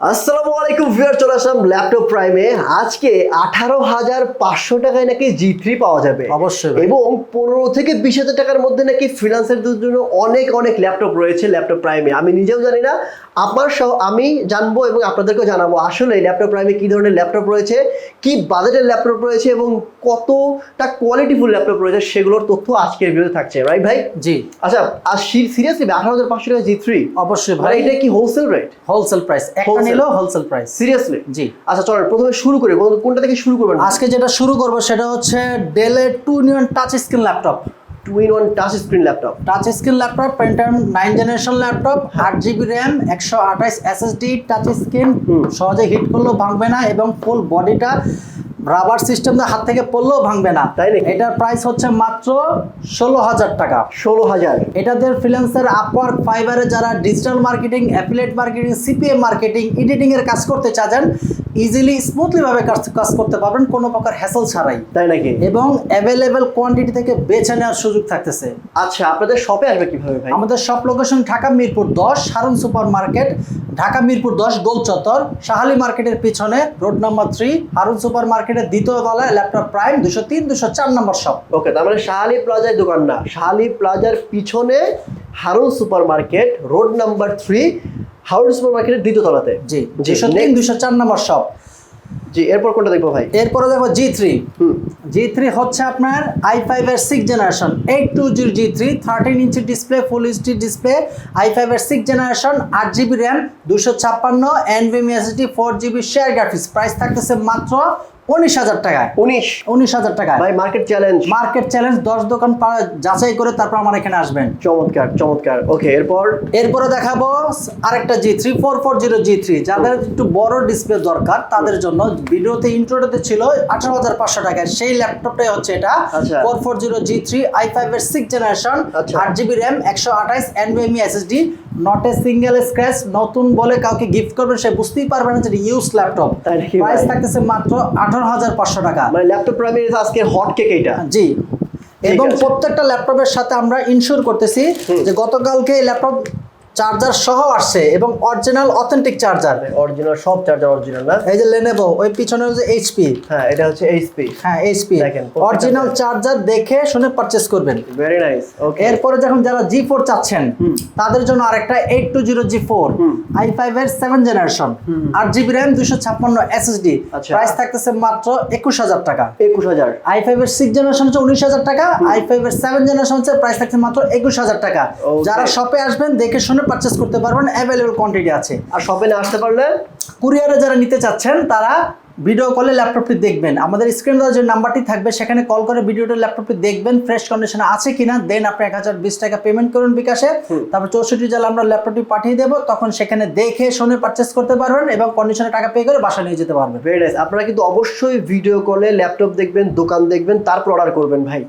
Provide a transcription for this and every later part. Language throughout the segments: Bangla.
আসসালামু আলাইকুম ভিউয়ার চলে আসলাম ল্যাপটপ প্রাইমে। আজকে আঠারো হাজার পাঁচশো টাকায় নাকি জি থ্রি পাওয়া যাবে। অবশ্যই এবং পনেরো থেকে বিশ হাজার টাকার মধ্যে নাকি ফ্রিলান্সের জন্য অনেক অনেক ল্যাপটপ রয়েছে ল্যাপটপ প্রাইমে। আমি নিজেও জানি না আমার সহ আমি জানব এবং আপনাদেরকেও জানাব আসলে ল্যাপটপ প্রাইমে কি ধরনের ল্যাপটপ রয়েছে কি বাজেটের ল্যাপটপ রয়েছে এবং কতটা কোয়ালিটিফুল ল্যাপটপ রয়েছে সেগুলোর তথ্য আজকের ভিডিওতে থাকছে। রাইট ভাই? জি। আচ্ছা আর সিরিয়াসলি আঠারো হাজার পাঁচশো টাকা জি থ্রি? অবশ্যই ভাই ভাই। এটা কি হোলসেল রেট হোলসেল প্রাইস একটা হোলসেল প্রাইস সিরিয়াসলি জি। আচ্ছা চল প্রথমে শুরু করি। কোন- কোনটা থেকে শুরু করবেন? আজকে যেটা শুরু করব সেটা হচ্ছে ডেলের two in touch screen laptop two in one touch screen laptop touch screen laptop Pentium nine generation laptop আট জিবি র্যাম একশো আঠাইশ এসএসডি টাচ স্ক্রিন সহজে হিট করলেও ভাঙবে না এবং ফুল বডিটা রাবার সিস্টেম হাত থেকে পড়লেও ভাঙবে না। তাই না এটার প্রাইস হচ্ছে মাত্র ষোলো হাজার টাকা। ষোলো হাজার। এটাদের ফ্রিল্যান্সার আপওয়ার্ক ফাইবারে যারা digital marketing affiliate marketing CPM marketing editing এর কাজ করতে চাচ্ছেন ইজিলি স্মুথলি ভাবে কাজ কাজ করতে পারবেন কোনো প্রকার হ্যাসেল ছাড়াই। তাই নাকি? এবং অ্যাভেলেবেল কোয়ান্টিটি থেকে বেছে নেওয়ার সুযোগ থাকতেছে। আচ্ছা আপনাদের শপে আসবে কীভাবে ভাই? আমাদের শপ লোকেশন ঢাকা মিরপুর দশ সারুন সুপার মার্কেট ঢাকা মিরপুর দশ গোল চত্বর শাহালি মার্কেটের পিছনে road number three Harun super মার্কেটের দ্বিতীয় তলায় ল্যাপটপ প্রাইম দুশো তিন দুশো চার নম্বর শপ ওকে তার মানে শাহালি প্লাজার দোকান না। শাহালি প্লাজার পিছনে Harun super market road number three Harun super মার্কেটের দ্বিতীয় তলাতে। জি দুশো তিন দুশো চার নম্বর শপ জি এরপর কোনটা দেখব ভাই? এরপরে দেখো জি থ্রি জি থ্রি হচ্ছে আপনার আই ফাইভ এর six generation eight two zero G three thirteen inch display full HD display I five এর সিক্স জেনারেশন আট জিবি র্যাম দুশো ছাপ্পান্ন NVM SD four GB share graphics price থাকতেছে মাত্র উনিশ হাজার টাকায়। উনিশ। উনিশ হাজার টাকায়। ভাই মার্কেট চ্যালেঞ্জ মার্কেট চ্যালেঞ্জ দশ দোকান যাচাই করে তারপর আমার এখানে আসবেন। চমৎকার চমৎকার। ওকে এরপর? এরপরে দেখাবো আরেকটা G three four four zero G three যাদের একটু বড় ডিসপ্লে দরকার তাদের জন্য ভিডিওতে ইন্ট্রোতে ছিল আঠারো হাজার পাঁচশো টাকায়। সেই ল্যাপটপটাই হচ্ছে এটা। Four four zero G three I five এর সিক্স জেনারেশন আচ্ছা। আট জিবি র্যাম একশো আঠাইশ NVMe SSD not a single scratch নতুন বলে কাউকে গিফট করবেন সে বুঝতেই পারবে না যে ইউজ ল্যাপটপ প্রাইস থাকতেছে মাত্র আঠারো হাজার পাঁচশো টাকা। মানে ল্যাপটপ প্রাইমের আজকে হট কেক এটা জি। এবং প্রত্যেকটা ল্যাপটপের সাথে আমরা ইনশিওর করতেছি যে গতকালকে ল্যাপটপ চার্জার সহ আসছে এবং অরিজিনাল অথেন্টিক চার্জার অরিজিনাল সব চার্জার অরিজিনাল না? এই যে লেনেভো ওই পিছনে যে এইচপি হ্যাঁ এটা হচ্ছে এইচপি হ্যাঁ এইচপি দেখেন, অরিজিনাল চার্জার দেখে শুনে পারচেস করবেন। ভেরি নাইস ওকে এরপরে যখন যারা জি ফোর চাচ্ছেন তাদের জন্য আরেকটা eight two zero G four I five এর সেভেন জেনারেশন আট জিবি র্যাম দুশো ছাপ্পান্ন এসএসডি আচ্ছা। প্রাইস থাকতেছে মাত্র একুশ হাজার টাকা। একুশ হাজার। আই ফাইভ এর সিক্স জেনারেশন হচ্ছে উনিশ হাজার টাকা আই ফাইভ এর সেভেন জেনারেশন হচ্ছে প্রাইস থাকছে মাত্র একুশ হাজার টাকা। যারা শপে আসবেন দেখে শুনে পারচেস করতে পারবেন অ্যাভেলেবল কোয়ান্টিটি আছে। আর শপে না আসতে পারলে? কুরিয়ারে যারা নিতে চাচ্ছেন তারা ভিডিও কলে ল্যাপটপটি দেখবেন। আমাদের স্ক্রিন দেওয়া যে নাম্বারটি থাকবে সেখানে কল করে ভিডিওটা ল্যাপটপটি দেখবেন ফ্রেশ কন্ডিশনে আছে কিনা দেন আপনি এক হাজার বিশ টাকা পেমেন্ট করুন বিকাশে। তারপর চৌষট্টি জেলা আমরা ল্যাপটপটি পাঠিয়ে দেবো তখন সেখানে দেখে শুনে পারচেস করতে পারবেন এবং কন্ডিশনে টাকা পে করে বাসা নিয়ে যেতে পারবেন। ভেরি নাইস আপনারা কিন্তু অবশ্যই ভিডিও কলে ল্যাপটপ দেখবেন দোকান দেখবেন তারপর অর্ডার করবেন ভাই।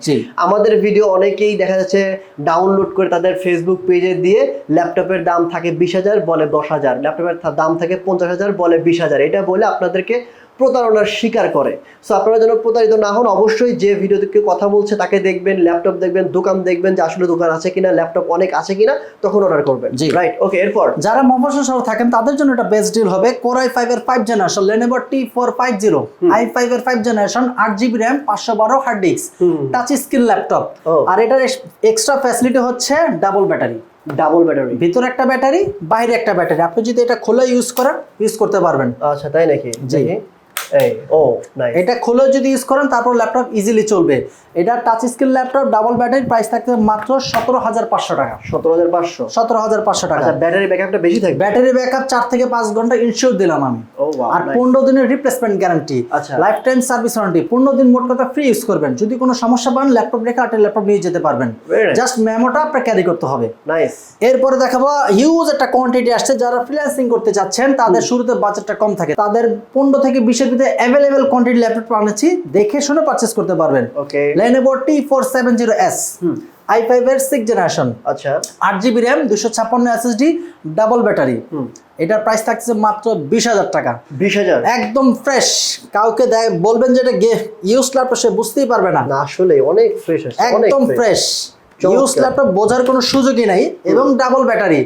আমাদের ভিডিও অনেকেই দেখা যাচ্ছে ডাউনলোড করে তাদের ফেসবুক পেজে দিয়ে ল্যাপটপের দাম থাকে বিশ হাজার বলে দশ হাজার। ল্যাপটপের দাম থাকে পঞ্চাশ হাজার বলে বিশ হাজার। এটা বলে আপনাদেরকে প্রতারণার শিকার করে। সো আপনারা যেন প্রতারিত না হন অবশ্যই যে ভিডিও থেকে কথা বলছে তাকে দেখবেন ল্যাপটপ দেখবেন দোকান দেখবেন যে আসলে দোকান আছে কিনা ল্যাপটপ অনেক আছে কিনা তখন অর্ডার করবেন। জি। রাইট ওকে এরপর? যারা মফস্বল শহর থাকেন তাদের জন্য একটা বেস্ট ডিল হবে কোর আই ফাইভ এর five generation Lenovo T four five zero I five এর ফাইভ জেনারেশন আট জিবি র্যাম পাঁচশো বারো hard disk touch screen laptop আর এটার এক্সট্রা ফ্যাসিলিটি হচ্ছে ডাবল ব্যাটারি ডাবল ব্যাটারি। ভিতরে একটা ব্যাটারি বাইরে একটা ব্যাটারি। আপনি যদি এটা খোলা ইউজ করেন ইউজ করতে পারবেন। আচ্ছা তাই নাকি? জি। এই ও এটা খুলে যদি ইউজ করেন তারপর ল্যাপটপ ইজিলি চলবে। এটা touch screen laptop double battery price থাকতে মাত্র সতেরো হাজার পাঁচশো টাকা। সতেরো হাজার পাঁচশো? সতেরো হাজার পাঁচশো টাকা। আচ্ছা ব্যাটারি ব্যাকআপটা বেশি থাকবে? ব্যাটারি ব্যাকআপ চার থেকে পাঁচ ঘণ্টা ইনশিওর দিলাম আমি। আর পনেরো দিনের রিপ্লেসমেন্ট গ্যারান্টি আচ্ছা। লাইফ টাইম সার্ভিস ওয়ারেন্টি পনেরো দিন মোট কথা ফ্রি ইউজ করবেন। যদি কোনো সমস্যা পান ল্যাপটপ রেখে আটের ল্যাপটপ নিয়ে যেতে পারবেন। জাস্ট মেমোটা আপনার ক্যারি করতে হবে। নাইস এরপরে দেখাবো হিউজ একটা কোয়ান্টিটি আসছে। যারা ফ্রিল্যান্সিং করতে চাচ্ছেন তাদের শুরুতে বাজেটটা কম থাকে। তাদের পনেরো থেকে বিশের ভিতরে অ্যাভেলেবেল কোয়ান্টিটি ল্যাপটপ আনেছি দেখে শুনে পারচেস করতে পারবেন। Okay Lenovo T four seven zero S I five এর সিক্স জেনারেশন আচ্ছা। আট জিবি র্যাম দুশো ছাপ্পান্ন এসএসডি ডাবল ব্যাটারি এটার প্রাইস থাকছে মাত্র বিশ হাজার টাকা। বিশ হাজার? একদম ফ্রেশ কাউকে দেয় বলবেন যে এটা ইউজ ল্যাপটপ সে বুঝতেই পারবে না। না আসলে অনেক ফ্রেশ আছে একদম ফ্রেশ। ইউজ ল্যাপটপ বোঝার কোনো সুযোগই নাই এবং ডাবল ব্যাটারি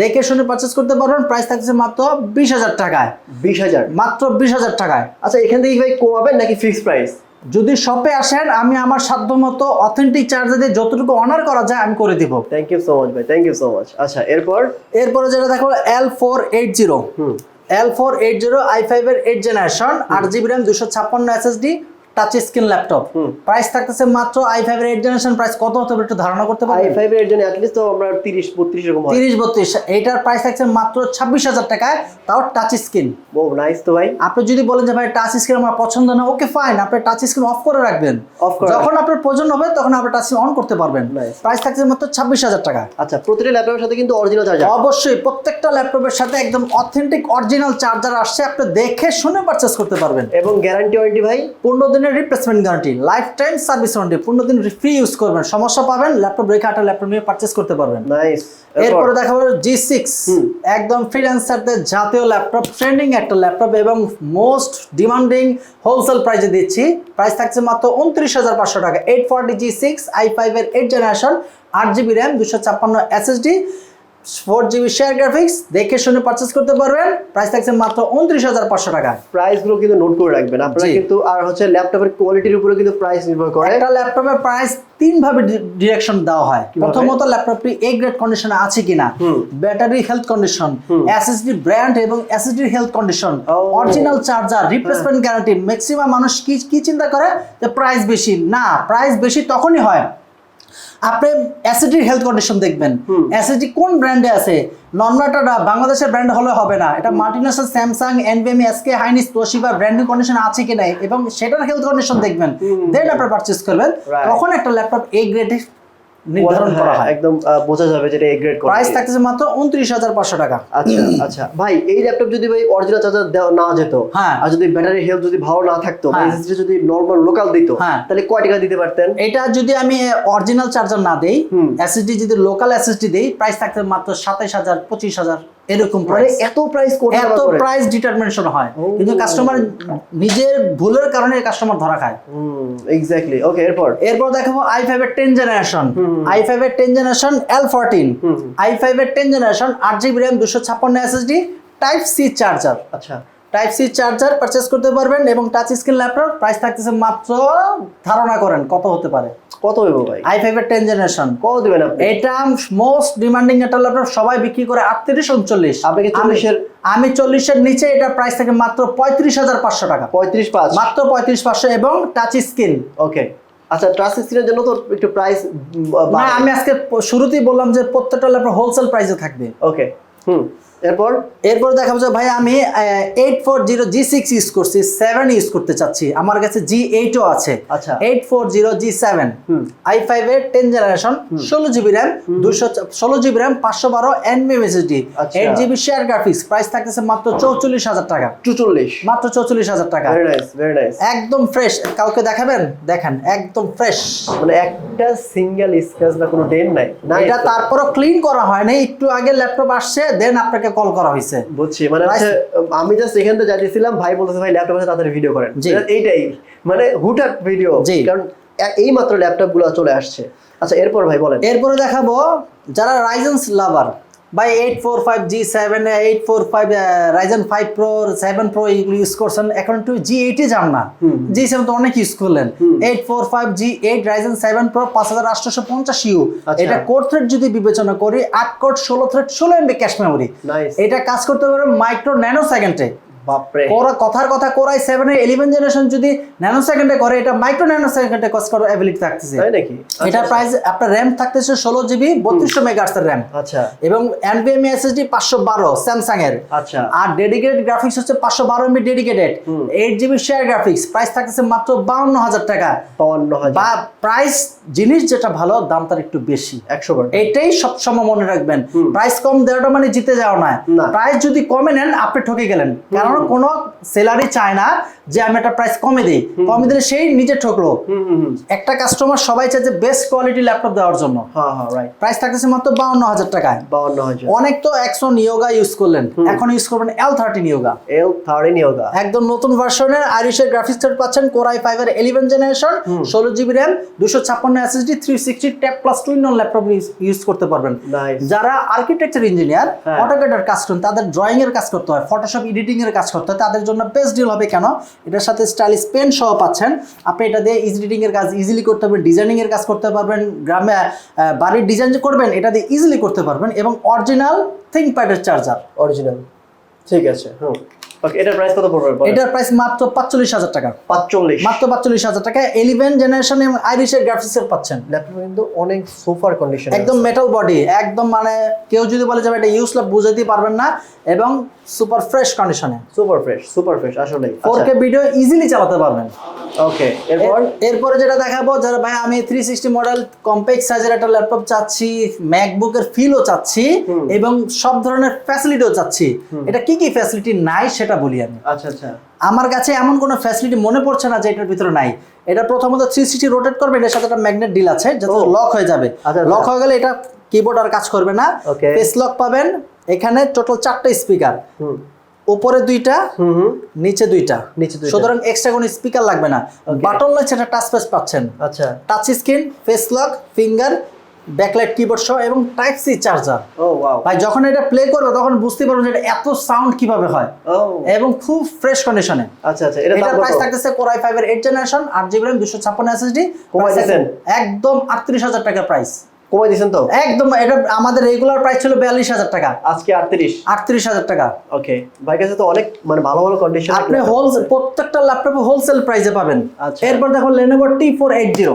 দেখে শুনে পারচেস করতে পারবেন প্রাইস থাকছে মাত্র বিশ হাজার টাকায়। বিশ হাজার? মাত্র বিশ হাজার টাকায়। আচ্ছা এখান থেকে কি ভাই কমাবেন নাকি ফিক্সড প্রাইস যদি শপে আসেন আমি আমার সাধ্য মতো অথেন্টিক চার্জার দিয়ে যতটুকু অনার করা যায় আমি করে দিব। থ্যাংক ইউ সো মাচ ভাই থ্যাংক ইউ সো মাচ আচ্ছা এরপর? এরপরে যেটা দেখো L four eight zero hmm. L four eight zero I five এর এইট জেনারেশন আট জিবি র্যাম দুশো ছাপ্পান্ন SSD touch screen laptop price থাকতেছে মাত্র আই ফাইভ এর এইট জেনারেশন প্রাইস কত হতে পারে একটু ধারণা করতে আই পারি ফাইভ এর জন্য অ্যাটলিস্ট তো আমরা তিরিশ বত্রিশ এরকম হয়। তিরিশ বত্রিশ এইটার প্রাইস থাকছে মাত্র ছাব্বিশ হাজার টাকায় তাও টাচ স্ক্রিন ও নাইস তো ভাই। আপনি যদি বলেন যে ভাই টাচ স্ক্রিন আমার পছন্দ না ওকে ফাইন আপনি টাচ স্ক্রিন অফ করে রাখবেন। Off করে যখন আপনার প্রয়োজন হবে তখন আপনি টাচ স্ক্রিন অন করতে পারবেন. প্রাইস থাকছে মাত্র ছাব্বিশ হাজার টাকা। আচ্ছা প্রতিটা ল্যাপটপের সাথে কিন্তু অরিজিনাল চার্জার অবশ্যই প্রত্যেকটা ল্যাপটপের সাথে একদম অথেন্টিক অরিজিনাল চার্জার আসছে আপনি দেখে শুনে পারচেস করতে পারবেন। এবং গ্যারান্টি ওয়ারেন্টি ভাই? পনেরো দিনের replacement guarantee life time service warranty পনেরো দিন ফ্রি ইউজ করবেন। সমস্যা পাবেন ল্যাপটপ রেখে আটা ল্যাপটপ নিয়ে পারচেস করতে পারবেন। এরপরে দেখা যাবে জি সিক্স একদম ফ্রিল্যান্সারদের জাতীয় ল্যাপটপ ট্রেন্ডিং একটা ল্যাপটপ এবং মোস্ট ডিমান্ডিং হোলসেল প্রাইসে দিচ্ছি। প্রাইস থাকছে মাত্র উনত্রিশ হাজার পাঁচশো টাকা। Eight forty G six I ফাইভের এইট জেনারেশন আট জিবি র্যাম দুশো ছাপ্পান্ন SSD four GB share graphics দেখে শুনে পারচেস করতে পারবেন। প্রাইস থাকছে মাত্র উনত্রিশ হাজার পাঁচশো টাকা। প্রাইসগুলো কিন্তু নোট করে রাখবেন। আপনারা কিন্তু আর হচ্ছে ল্যাপটপের কোয়ালিটির উপরে কিন্তু প্রাইস নির্ভর করে। একটা ল্যাপটপের প্রাইস তিন ভাবে ডিরেকশন দেওয়া হয়। প্রথমত ল্যাপটপটি এ গ্রেড কন্ডিশনে আছে কিনা। Battery health condition. SSD brand এবং SSD health condition original charger replacement guarantee maximum মানুষ কি কি চিন্তা করে? যে প্রাইস বেশি। না প্রাইস বেশি তখনই হয় আপনি অ্যাসিডির হেলথ কন্ডিশন দেখবেন। অ্যাসিডি কোন ব্র্যান্ডে আছে? নর্মাটাটা বাংলাদেশের ব্র্যান্ড হলে হবে না। এটা multinational Samsung এনবিএম SK Hynix Toshiba branding condition আছে কি নাই এবং সেটার হেলথ কন্ডিশন দেখবেন। দেন আপনি পারচেজ করবেন। তখন একটা ল্যাপটপ এ গ্রেডে নির্ধারণ করা হ্যাঁ, হয় একদম বোঝা যাবে যেটা এ গ্রেড প্রাইস থাকতেছে মাত্র উনত্রিশ হাজার পাঁচশো টাকা। আচ্ছা আচ্ছা। ভাই এই ল্যাপটপ যদি ভাই অরিজিনাল চার্জার দেওয়া না যেত হ্যাঁ। আর যদি ব্যাটারি হেলথ যদি ভালো না থাকতো হ্যাঁ। এসএসডি যদি নরমাল লোকাল দিত হ্যাঁ। তাহলে কয় টাকা দিতে পারতেন? এটা যদি আমি অরিজিনাল চার্জার না দেই এসএসডি যদি লোকাল এসএসডি দেই প্রাইস থাকতে মাত্র সাতাইশ হাজার পঁচিশ হাজার। এরকম মানে প্রাইস এত প্রাইস এত প্রাইস ডিটারমিনেশন হয়। কিন্তু কাস্টমার নিজের ভুলের কারণে কাস্টমার ধরা খায়। হুম এক্স্যাক্টলি ওকে এরপর? এরপর দেখাবো আই ফাইভ এর টেন জেনারেশন। আই ফাইভ এর ten generation L fourteen. I five এর টেন জেনারেশন আট জিবি র্যাম দুশো ছাপ্পান্ন এসএসডি টাইপ সি চার্জার আচ্ছা। টাইপ সি চার্জার পারচেস করতে পারবেন এবং টাচ স্ক্রিন ল্যাপটপ প্রাইস থাকতেছে মাত্র ধারণা করেন কত হতে পারে? কত হইব ভাই? আই ফাইভ এর টেন জেনারেশন কত দিবেন আপনি? এটা মোস্ট ডিমান্ডিং একটা ল্যাপটপ সবাই বিক্রি করে আটত্রিশ উনচল্লিশ। আপনি চল্লিশের আমি- 40 এর- আমি চল্লিশের নিচে এটা প্রাইস থাকে মাত্র পঁয়ত্রিশ হাজার পাঁচশো টাকা। পঁয়ত্রিশ পাঁচ। মাত্র পঁয়ত্রিশ পাঁচশো এবং টাচ স্ক্রিন ওকে আচ্ছা ট্রাস্ট স্ক্রিনের জন্য তো একটু প্রাইস না আমি আজকে শুরুতেই বললাম যে প্রত্যেকটা ল্যাপটপ হোলসেল প্রাইসে থাকবে। ওকে হুম। এরপর? এরপর দেখাবো যে ভাই আমি eight four zero G six use করছি সেভেন ইউজ করতে চাচ্ছি। আমার কাছে জি এইটও আছে। আচ্ছা। Eight four zero G seven. I five এর টেন জেনারেশন ষোলো জিবি র্যাম দুশো ষোলো জিবি র্যাম পাঁচশো বারো এনবিএম SSD. Eight GB share graphics price থাকতেছে মাত্র চৌচল্লিশ হাজার টাকা। চুচল্লিশ। মাত্র চৌচল্লিশ হাজার টাকা। একদম ফ্রেশ কাউকে দেখাবেন? দেখেন একদম ফ্রেশ মানে একটা সিঙ্গেল স্ক্র্যাচ বা কোনো ডেন নাই। না এটা তারপরও ক্লিন করা হয় না একটু আগে ল্যাপটপ আসছে দেন আপনাকে কল করা হয়েছে। বুঝছি মানে আমি জাস্ট এখান থেকে যাচ্ছিলাম ভাই বলতেছে ভাই ল্যাপটপ আছে তাদের ভিডিও করেন। জি। এইটাই মানে হুটহাট ভিডিও। কারণ এই মাত্র ল্যাপটপগুলো চলে আসছে। আচ্ছা এরপর ভাই বলেন। এরপরে দেখাবো যারা Ryzen's lover by eight four five G seven eight four five Ryzen five pro seven pro এগুলো ইউজ করছেন। এখন একটু জি এইটে যান না। জি সেভেন তো অনেক ইউজ করলেন। Eight four five G eight Ryzen seven pro পাঁচ হাজার আটশোশো পঞ্চাশ ইউ আচ্ছা। এটা কোর থ্রেড যদি বিবেচনা করি আট কোর্ট ষোলো থ্রেড ষোলো এমবি ক্যাশ মেমোরি এটা কাজ করতে পারে মাইক্রো ন্যানো সেকেন্ডে বাপরে। কথার কথা কোরাই সেভেন এর ইলেভেন জেনারেশন যদি ন্যানো সেকেন্ডে করে এটা মাইক্রো ন্যানো সেকেন্ডে কাজ করার অ্যাবিলিটি থাকতেছে। তাই নাকি? এটা আচ্ছা, প্রাইস আপনার র্যাম থাকতেছে ষোলো জিবি বত্রিশশো র্যাম আচ্ছা। এবং এনভিএমই এসএসডি পাঁচশো বারো স্যামসাং এর। আচ্ছা। আর ডেডিকেটেড গ্রাফিক্স হচ্ছে পাঁচশো বারো MB dedicated. Eight GB share graphics price থাকতেছে মাত্র বাউন্ন হাজার টাকা। বাউন্ন হাজার। বা প্রাইস জিনিস যেটা ভালো দাম তার একটু বেশি। একশো এটাই সবসময় মনে রাখবেন। প্রাইস কম দেওয়াটা মানে জিতে যাওয়া নয়। না। প্রাইস যদি কমে নেন আপনি ঠকে গেলেন। কারণ কখনো কোনো সেলারই চায় না যে আমি একটা প্রাইস কমে দিই। কমে দিলে সেই নিজে ঠকলো। একটা কাস্টমার সবাই চায় যে বেস্ট কোয়ালিটি ল্যাপটপ দেওয়ার জন্য। হ্যাঁ হ্যাঁ রাইট প্রাইস থাকতেছে মাত্র বাউন্ন হাজার টাকায়। বাউন্ন হাজার। অনেক তো একশো নিয়োগা ইউজ করলেন। এখন ইউজ করবেন এল থার্টি নিয়োগা এল থার্টিন ইয়োগা একদম নতুন ভার্সনের আইরিশের গ্রাফিক্স কার্ড পাচ্ছেন কোরাই ফাইভের ইলেভেন জেনারেশন ষোলো জিবি র্যাম দুশো ছাপ্পান্ন SSD three sixty tab plus two in one laptop use করতে পারবেন। যারা আর্কিটেকচার ইঞ্জিনিয়ার। অটোকেটার কাজ করেন তাদের ড্রয়িং এর কাজ করতে হয় ফটোশপ এডিটিং এর কাজ করতে হয়। তাদের জন্য বেস্ট ডিল হবে কেন? এটার সাথে স্টাইলিশ পেন সহ পাচ্ছেন। আপনি এটা দিয়ে এডিটিং এর কাজ ইজিলি করতে পারবেন ডিজাইনিংয়ের কাজ করতে পারবেন গ্রামে বাড়ির ডিজাইন যে করবেন এটা দিয়ে ইজিলি করতে পারবেন এবং অরিজিনাল থিঙ্কপ্যাডের চার্জার অরিজিনাল ঠিক আছে হুম। এটার প্রাইস কত পড়বে? এটার প্রাইস মাত্র পাঁচচল্লিশ হাজার টাকা। পাঁচচল্লিশ। মাত্র পাঁচচল্লিশ হাজার টাকা। ইলেভেন জেনারেশন এবং আইরিশের গ্রাফিক্সের পাচ্ছেন। ল্যাপটপ কিন্তু অনেক সুপার কন্ডিশন একদম মেটাল বডি একদম মানে কেউ যদি বলে যে ভাই এটা ইউজ বুঝাইতে পারবেন না। এবং সুপার ফ্রেশ কন্ডিশনে সুপার ফ্রেশ সুপার ফ্রেশ আসলে ফোর কে ভিডিও ইজিলি চালাতে পারবেন। ওকে এরপর? এর- এরপরে যেটা দেখাবো যারা ভাই আমি থ্রি সিক্সটি মডেল কম্প্যাক্ট সাইজের একটা ল্যাপটপ চাচ্ছি ম্যাকবুকের ফিলও চাচ্ছি এবং সব ধরনের ফ্যাসিলিটিও চাচ্ছি। এটা কি কি ফ্যাসিলিটি নাই সেটা বলি আমি। আচ্ছা আচ্ছা। আমার কাছে এমন কোনো ফ্যাসিলিটি মনে পড়ছে না যে এটার ভিতরে নাই। এটা প্রথমত থ্রি সিক্সটি রোটেট করবে এটার সাথে একটা ম্যাগনেট ডিল আছে যাতে লক হয়ে যাবে। আচ্ছা, আচ্ছা। লক হয়ে গেলে এটা কিবোর্ড আর কাজ করবে না. ফেস লক পাবেন এখানে টোটাল চারটা স্পিকার উপরে দুইটা নিচে দুইটা। নিচে দুইটা। সুতরাং এক্সট্রা কোনো স্পিকার লাগবে না। বাটন রয়েছে একটা টাচ পেস পাচ্ছেন। আচ্ছা। Touch screen face lock finger backlight keyboard সহ এবং টাইপ সি চার্জার ও ওয়াও ভাই যখন এটা প্লে করবে তখন বুঝতে পারবেন যে এটা এত সাউন্ড কীভাবে হয়। ও। এবং খুব ফ্রেশ কন্ডিশনে আচ্ছা আচ্ছা এটা প্রাইস কত? থাকতেছে কোরাই ফাইভের এইট জেনারেশন আট জিবি দুশো ছাপ্পান্ন এসএসডি কমাই দিয়েছেন? একদম আটত্রিশ হাজার টাকার প্রাইস কমাই দিয়েছেন তো? একদম এটা আমাদের রেগুলার প্রাইস ছিল বিয়াল্লিশ হাজার টাকা। আজকে আটত্রিশ? আটত্রিশ হাজার টাকা। ওকে ভাই কাছে তো অনেক মানে ভালো ভালো কন্ডিশন আপনি হোলসেল প্রত্যেকটা ল্যাপটপে হোলসেল প্রাইসে পাবেন। আচ্ছা। এরপর দেখো Lenovo T four eight zero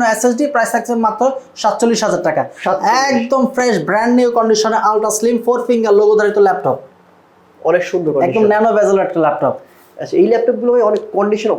সম্পূর্ণ এসএসডি প্রাইস থাকছে মাত্র সাতচল্লিশ হাজার টাকা। একদম ফ্রেশ ব্র্যান্ড নিউ কন্ডিশনে ultra slim four finger logo ধারিত laptop অনেক সুন্দর একদম ন্যানো ভেজাল একটা ল্যাপটপ আচ্ছা এই ল্যাপটপগুলো অনেক কন্ডিশন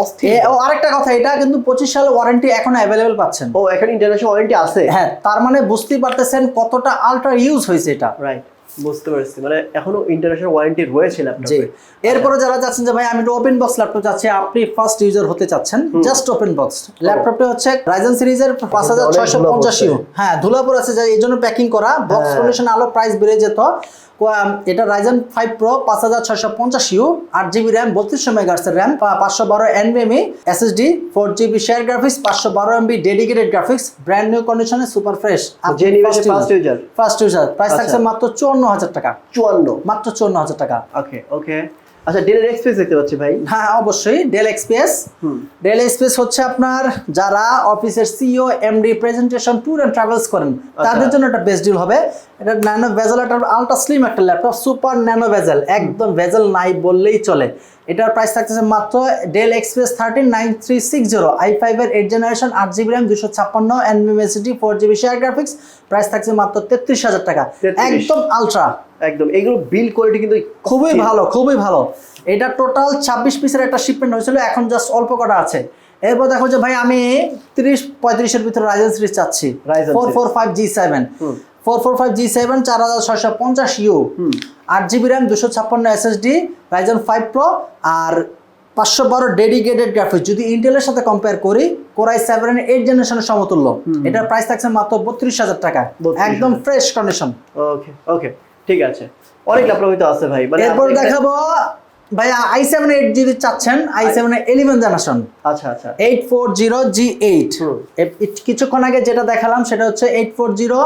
অস্থির। আরেকটা কথা এটা কিন্তু পঁচিশ সালে ওয়ারেন্টি এখন অ্যাভেলেবেল পাচ্ছেন। ও এখন ইন্টারন্যাশনাল ওয়ারেন্টি আছে। হ্যাঁ তার মানে বুঝতেই পারতেছেন কতটা আলট্রা ইউজ হয়েছে এটা। রাইট বুঝতে পারছি। মানে এখনও ইন্টারন্যাশনাল ওয়ারেন্টি রয়েছে ল্যাপটপে এরপরে যারা চাচ্ছেন যে ভাই আমি একটা ওপেন বক্স ল্যাপটপ চাচ্ছি আপনি ফার্স্ট ইউজার হতে চাচ্ছেন জাস্ট ওপেন বক্স ল্যাপটপটা হচ্ছে রাইজেন সিরিজের পাঁচ হাজার ছয়শো পঞ্চাশ হ্যাঁ ধুলাপুর আছে যে এই জন্য প্যাকিং করা। বক্স হ্যাঁ। কন্ডিশন আলো প্রাইস বেড়ে যেত। এটা রাইজেন ফাইভ প্রো পাঁচ হাজার ছয়শো পঞ্চাশ ইউ আট জিবি র্যাম বত্রিশশো মেগাহার্সের র্যাম পাঁচশো বারো NVMe SSD four GB share graphics পাঁচশো বারো MB dedicated graphics brand new কন্ডিশনে super fresh first user first user price. থাকছে মাত্র চুয়ান্ন হাজার টাকা। চুয়ান্ন? মাত্র চুয়ান্ন হাজার টাকা। ওকে ওকে। আচ্ছা ডেল এক্সপ্রেস দেখতে পাচ্ছি ভাই। হ্যাঁ অবশ্যই ডেল এক্সপ্রেস ডেল এক্সপ্রেস হচ্ছে আপনার যারা অফিসের CEO MD presentation tour and travels করেন তাদের জন্য একটা বেস্ট ডিল হবে। এটা ন্যানো ভেজাল একটা আলট্রা স্লিম একটা ল্যাপটপ সুপার ন্যানো ভেজাল একদম ভেজাল নাই বললেই চলে। এটার প্রাইস থাকতেছে মাত্র Dell Express thirteen nine three six zero I ফাইভের এইট জেনারেশন আট জিবি র্যাম দুশো ছাপ্পান্ন এনভিএসিটি four GB share graphics price থাকছে মাত্র তেত্রিশ হাজার টাকা। একদম আলট্রা একদম এগুলো বিল কোয়ালিটি কিন্তু খুবই ভালো খুবই ভালো। এটা টোটাল ছাব্বিশ পিসের একটা শিপমেন্ট হয়েছিল এখন জাস্ট অল্প কটা আছে। এরপর দেখো যে ভাই আমি তিরিশ পঁয়ত্রিশের ভিতরে রাইজেন সিরিজ চাচ্ছি। Four four five G seven. Four four five G seven চার হাজার ছয়শো পঞ্চাশ ইউ। আট জিবি র্যাম দুশো ছাপ্পান্ন এসএসডি রাইজন ফাইভ প্রো আর পাঁচশো বারো ডেডিকেটেড গ্রাফিক্স যদি ইন্টেলের সাথে কম্পেয়ার করি কোরাই সেভেন এইট জেনারেশনের সমতুল্য। এটার প্রাইস থাকছে মাত্র বত্রিশ হাজার টাকা। একদম ফ্রেশ কন্ডিশন ওকে ওকে ঠিক আছে। অনেক ল্যাপটপ তো আছে ভাই মানে এরপর দেখাবো ভাইয়া আই সেভেন এইট যদি চাচ্ছেন আই সেভেন ইলেভেন জেনারেশন আচ্ছা আচ্ছা। Eight four zero G eight. কিছুক্ষণ আগে যেটা দেখালাম সেটা হচ্ছে eight four zero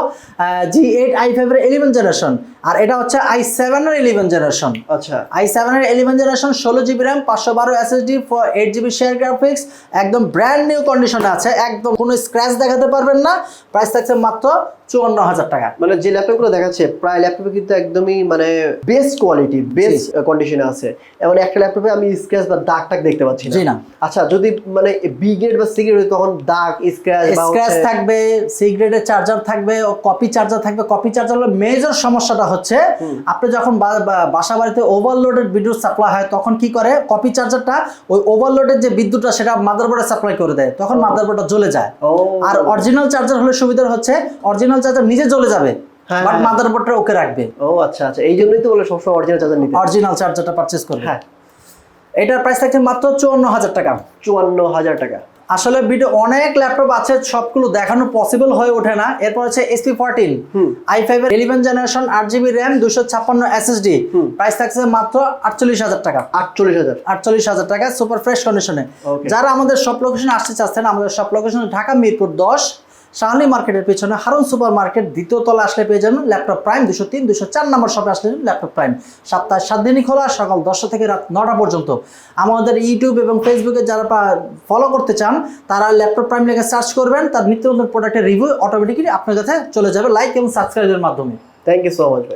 G eight I ফাইভের ইলেভেন জেনারেশন আর এটা হচ্ছে আই সেভেনের ইলেভেন জেনারেশন আচ্ছা। আই সেভেনের ইলেভেন জেনারেশন ষোলো জিবি র্যাম পাঁচশো বারো SSD four eight GB share graphics একদম ব্র্যান্ড নিউ কন্ডিশনে আছে একদম কোনো স্ক্র্যাচ দেখাতে পারবেন না। প্রাইস থাকছে মাত্র চুয়ান্ন হাজার টাকা। মানে যে ল্যাপটপগুলো দেখাচ্ছে প্রায় ল্যাপটপে কিন্তু একদমই মানে বেস্ট কোয়ালিটি বেস্ট কন্ডিশনে আছে। এমন একটা ল্যাপটপে আমি স্ক্র্যাচ বা দাগ টাগ দেখতে পাচ্ছি জি না। আচ্ছা যদি মানে বি গ্রেড বা সি গ্রেড তখন দাগ স্ক্র্যাচ বা স্ক্র্যাচ থাকবে সিগ্রেটের চার্জার থাকবে ও কপি চার্জার থাকবে। কপি চার্জার হলো মেজর সমস্যাটা হচ্ছে আপনি যখন বাসা বাড়িতে ওভারলোডেড বিদ্যুৎ সাপ্লাই হয় তখন কি করে? কপি চার্জারটা ওই ওভারলোডের যে বিদ্যুৎটা সেটা মাদারবোর্ডে সাপ্লাই করে দেয়। তখন মাদারবোর্ডটা জ্বলে যায়। আর অরিজিনাল চার্জার হলে সুবিধা হচ্ছে অরিজিনাল চার্জার নিজে জ্বলে যাবে। বাট হ্যাঁ। মাদারবোর্ডটা ওকে রাখবে। ও আচ্ছা আচ্ছা। এই জন্যই তো বলে সবসময় অরিজিনাল চার্জার নিতে অরিজিনাল চার্জারটা পারচেস করবে। হ্যাঁ। এটার প্রাইস থাকছে মাত্র চুয়ান্ন হাজার টাকা। চুয়ান্ন হাজার টাকা। আসলে ভিডিও অনেক ল্যাপটপ আছে সবগুলো দেখানো পসিবল হয়ে ওঠে না। এরপর হচ্ছে এসপি ফোরটিন। আই ফাইভ এর ইলেভেন জেনারেশন আট জিবি র্যাম দুশো ছাপ্পান্ন এসএসডি। প্রাইস থাকছে মাত্র আটচল্লিশ হাজার টাকা। আটচল্লিশ হাজার। আটচল্লিশ হাজার টাকা সুপার ফ্রেশ কন্ডিশনে যারা আমাদের সব লোকেশন আসতে চাচ্ছেন আমাদের সব লোকেশন ঢাকা মিরপুর দশ শাহালি মার্কেটের পেছনে হারুন সুপার মার্কেট দ্বিতীয় তলা আসলে পেয়ে যাবেন ল্যাপটপ প্রাইম দুশো তিন, দুশো চার নম্বর শপে আসলে ল্যাপটপ প্রাইম সপ্তাহে সাত দিনই খোলা, সকাল দশটা থেকে রাত নটা পর্যন্ত। আমাদের ইউটিউব এবং ফেসবুকে যারা ফলো করতে চান, তারা ল্যাপটপ প্রাইম লেগে সার্চ করবেন, তার নিত্য নতুন প্রোডাক্টের রিভিউ অটোমেটিকলি আপনার কাছে চলে যাবে লাইক এবং সাবস্ক্রাইবের মাধ্যমে। থ্যাংক ইউ সো মাচ ভাই